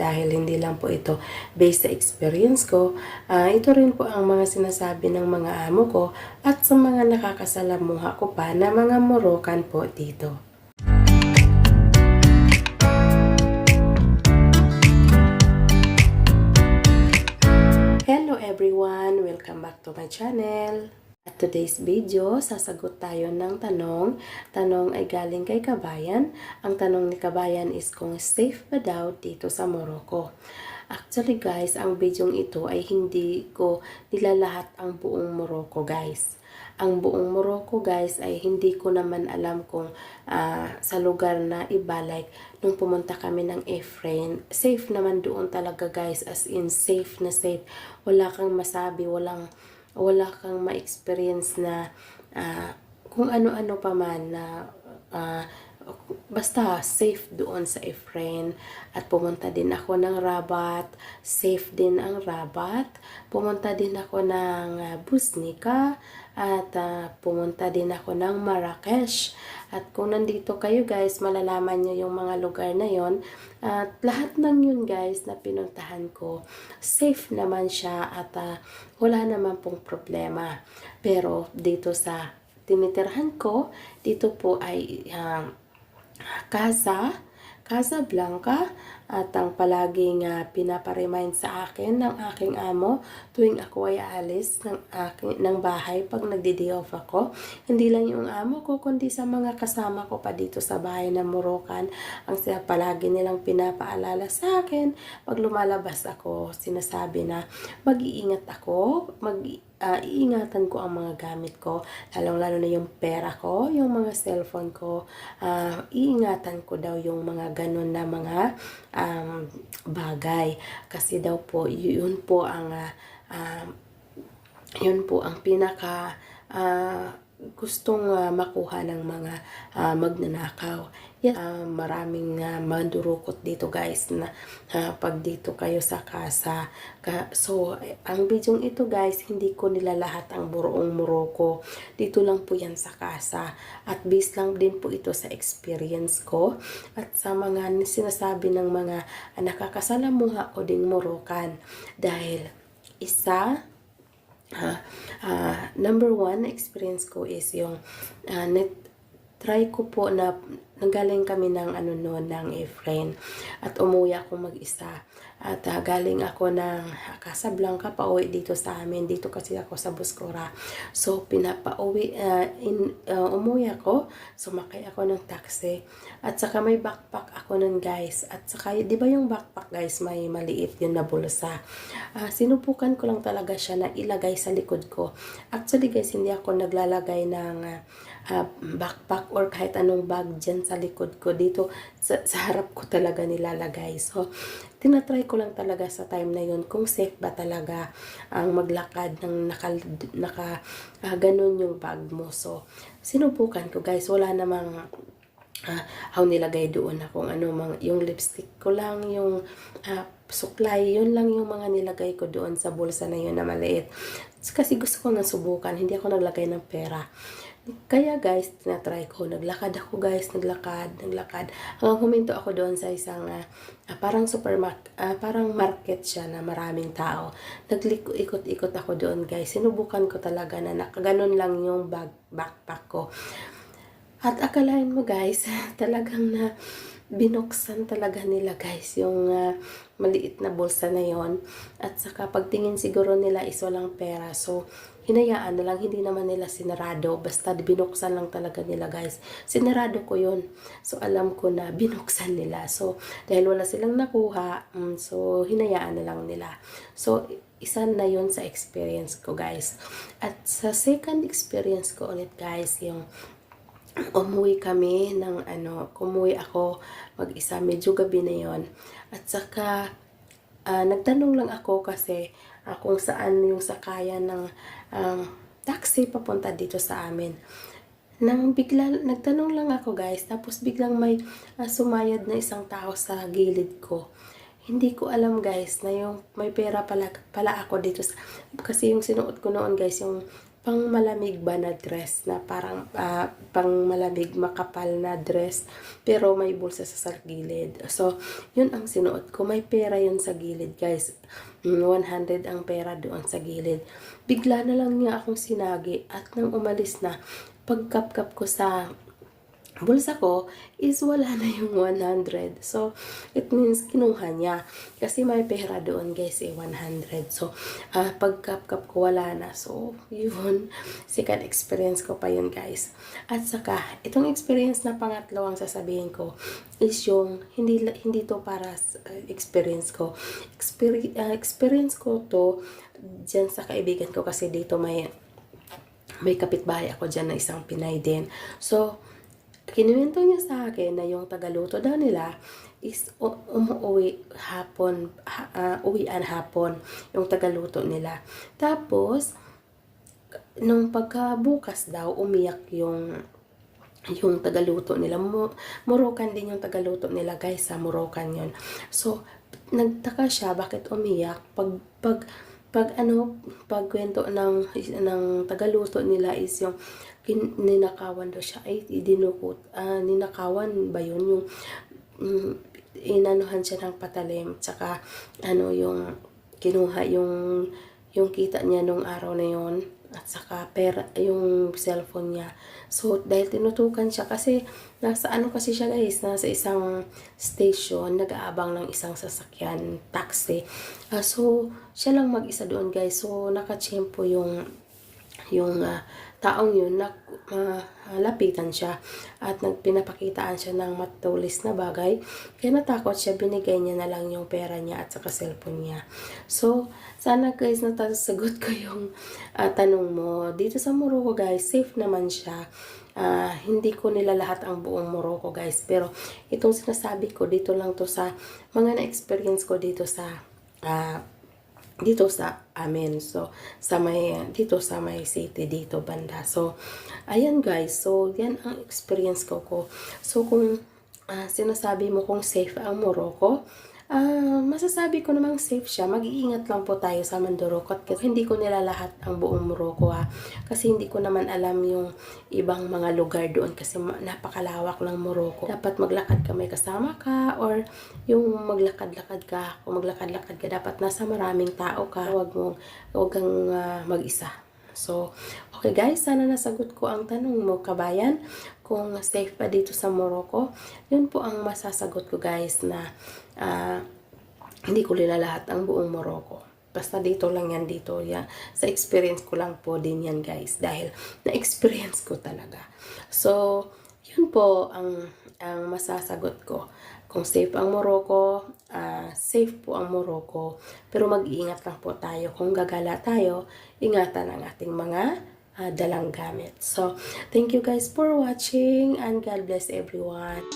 dahil hindi lang po ito based sa experience ko. Ah, ito rin po ang mga sinasabi ng mga amo ko at sa mga nakakasalamuha ko pa na mga Moroccan po dito. Hello everyone! Welcome back to my channel. At today's video, sasagot tayo ng tanong. Tanong ay galing kay Kabayan. Ang tanong ni Kabayan is kung safe ba daw dito sa Morocco. Actually guys, ang video ito ay hindi ko nilalahat ang buong Morocco guys. Ang buong Morocco guys ay hindi ko naman alam kung ah, sa lugar na iba like nung pumunta kami ng Efrain, safe naman doon talaga guys as in safe na safe. Wala kang masabi, walang wala kang ma-experience na ah, kung ano-ano pa man na ah, basta safe doon sa Efrain at pumunta din ako ng Rabat. Safe din ang Rabat. Pumunta din ako ng ah, Busnika at ah, pumunta din ako ng Marrakesh. At kung nandito kayo guys malalaman nyo yung mga lugar na yon at lahat ng yun guys na pinuntahan ko safe naman siya at ah, wala naman pong problema. Pero dito sa tinitirhan ko dito po ay ah, Casa, Casa Blanca at ang palaging uh, pinaparemind sa akin ng aking amo tuwing ako ay aalis ng, aking, ng bahay pag nagdi-day off ako. Hindi lang yung amo ko kundi sa mga kasama ko pa dito sa bahay ng Morokan ang sila palagi nilang pinapaalala sa akin pag lumalabas ako sinasabi na mag-iingat ako mag ah, iingatan ko ang mga gamit ko, lalong-lalo na yung pera ko, yung mga cellphone ko, ah, iingatan ko daw yung mga ganun na mga um, bagay. Kasi daw po, yun po ang, ah, ah, yun po ang pinaka, ah, gustong ah, makuha ng mga ah, magnanakaw. Yan, ah, maraming uh, mandurukot dito guys na ah, pag dito kayo sa kasa. Ka, so, ang video ito guys, hindi ko nilalahat ang buroong Morocco. Dito lang po yan sa kasa. At based lang din po ito sa experience ko. At sa mga sinasabi ng mga ah, nakakasalamuha ko ding Moroccan. Dahil isa, Ah, ah, number one experience ko is yung ah, net, try ko po na nanggaling kami ng ano noon ng Efrain at umuwi ako mag-isa. At ah, galing ako ng Casablanca pa uwi dito sa amin. Dito kasi ako sa Buscora. So pinapauwi ah, in, ah, umuwi ako. Sumakay ako ng taxi. At saka may backpack ako nun guys. At saka di ba yung backpack guys may maliit yun na bulsa? Ah, sinubukan ko lang talaga siya na ilagay sa likod ko. Actually guys hindi ako naglalagay ng ah, backpack or kahit anong bag dyan sa likod ko dito sa, sa harap ko talaga nilalagay. So tinatry ko lang talaga sa time na yun kung safe ba talaga ang maglakad ng naka, naka ah, ganun yung bag mo. So sinubukan ko guys. Wala namang ah, how nilagay doon na kung ano mga, yung lipstick ko lang yung ah, suklay yun lang yung mga nilagay ko doon sa bulsa na yun na maliit kasi gusto ko nga subukan hindi ako naglagay ng pera kaya guys, tinatry ko. Naglakad ako guys, naglakad, naglakad. Hanggang huminto ako doon sa isang ah, parang supermarket, ah, parang market siya na maraming tao. Naglikot-ikot ako doon guys. Sinubukan ko talaga na nakaganon lang yung bag, backpack ko. At akalain mo guys, talagang na binuksan talaga nila guys yung ah, maliit na bulsa na yon. At saka pagtingin siguro nila is walang pera. So hinayaan na lang hindi naman nila sinarado. Basta binuksan lang talaga nila guys. Sinarado ko yon so alam ko na binuksan nila. So dahil wala silang nakuha mm, so hinayaan na lang nila. So isa na yon sa experience ko guys. At sa second experience ko ulit guys yung umuwi kami ng ano, umuwi ako mag-isa, medyo gabi na yon At saka, ah, nagtanong lang ako kasi ah, kung saan yung sakayan ng um, taxi papunta dito sa amin. Nang bigla, nagtanong lang ako guys, tapos biglang may ah, sumayad na isang tao sa gilid ko. Hindi ko alam guys na yung may pera pala, pala ako dito sa, kasi yung sinuot ko noon guys yung pang malamig ba na dress na parang ah, pang malamig makapal na dress pero may bulsa sa gilid. So, yun ang sinuot ko. May pera yun sa gilid, guys. Mm, 100 ang pera doon sa gilid. Bigla na lang niya akong sinagi at nang umalis na, pagkapkap ko sa bulsa ko is wala na yung 100. So, it means kinuha niya. Kasi may pera doon guys eh, 100. So, ah pagkap-kap ko wala na. So, yun. Second experience ko pa yun guys. At saka, itong experience na pangatlo ang sasabihin ko is yung hindi hindi to para uh, experience ko. Experi- ah, experience ko to dyan sa kaibigan ko kasi dito may may kapitbahay ako dyan na isang Pinay din. So, kinuwento niya sa akin na yung tagaluto daw nila is u- umuwi hapon, ha, ah, uwian hapon, yung tagaluto nila. Tapos, nung pagkabukas daw, umiyak yung yung tagaluto nila. Morokan din yung tagaluto nila, guys, sa Morokan yun. So, nagtaka siya bakit umiyak pag pag pag ano pagkwento ng ng tagaluto nila is yung kin, ninakawan daw siya. Ay dinukot ah, ninakawan ba yun? Yung mm, inanuhan siya ng patalim. Tsaka ano yung kinuha yung yung kita niya nung araw na yon at saka pera yung cellphone niya. So dahil tinutukan siya kasi nasa ano kasi siya guys nasa isang station nag-aabang ng isang sasakyan taxi. Ah, so siya lang mag-isa doon guys. So nakachempo yung yung ah, taong yun na ah, lapitan siya at nagpinapakitaan siya ng matulis na bagay. Kaya natakot siya binigay niya na lang yung pera niya at saka cellphone niya. So sana guys natasagot ko yung ah, tanong mo. Dito sa Morocco guys safe naman siya. Ah, hindi ko nila lahat ang buong Morocco guys. Pero itong sinasabi ko dito lang to sa mga na-experience ko dito sa ah, dito sa amin. So, sa may, dito sa may city, dito banda. So, ayan guys. So, yan ang experience ko ko. So, kung ah, sinasabi mo kung safe ang Morocco, ah, masasabi ko namang safe siya. Mag-iingat lang po tayo sa Mandurukot. Kasi hindi ko nila lahat ang buong Morocco ha. Kasi hindi ko naman alam yung ibang mga lugar doon kasi napakalawak ng Morocco. Dapat maglakad ka may kasama ka or yung maglakad-lakad ka. Kung maglakad-lakad ka, dapat nasa maraming tao ka. Huwag mong, huwag kang ah, mag-isa. So, okay guys, sana nasagot ko ang tanong mo, kabayan, kung safe pa dito sa Morocco. Yun po ang masasagot ko guys na ah, hindi ko nila lahat ang buong Morocco. Basta dito lang yan, dito yan. Sa experience ko lang po din yan guys. Dahil na-experience ko talaga. So, yun po ang, ang masasagot ko. Kung safe ang Morocco, ah, safe po ang Morocco. Pero mag-iingat lang po tayo. Kung gagala tayo, ingatan ang ating mga ah, dalang gamit. So, thank you guys for watching and God bless everyone.